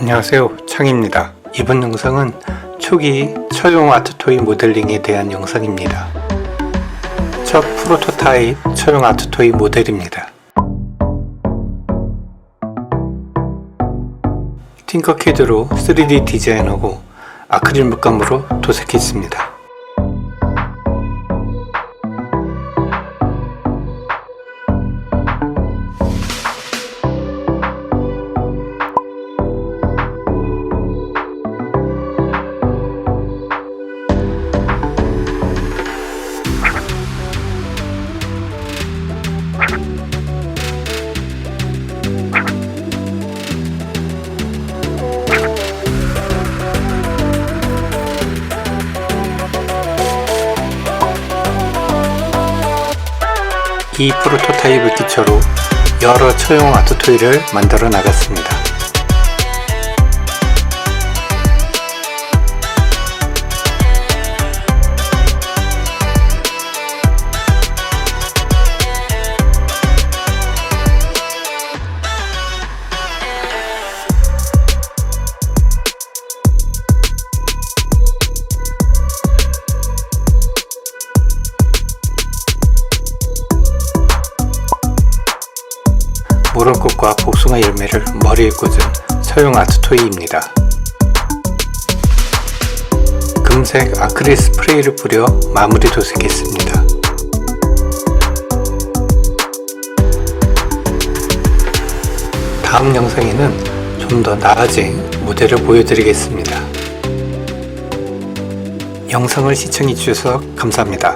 안녕하세요. 창입니다. 이번 영상은 초기 처용 아트토이 모델링에 대한 영상입니다. 첫 프로토타입 처용 아트토이 모델입니다. 팅커캐드로 3D 디자인하고 아크릴 물감으로 도색했습니다 이 프로토타입을 기초로 여러 처용 아트토이를 만들어 나갔습니다. 모런꽃과 복숭아 열매를 머리에 꽂은 서용 아트토이입니다. 금색 아크릴 스프레이를 뿌려 마무리 도색했습니다. 다음 영상에는 좀 더 나아진 모델을 보여드리겠습니다. 영상을 시청해주셔서 감사합니다.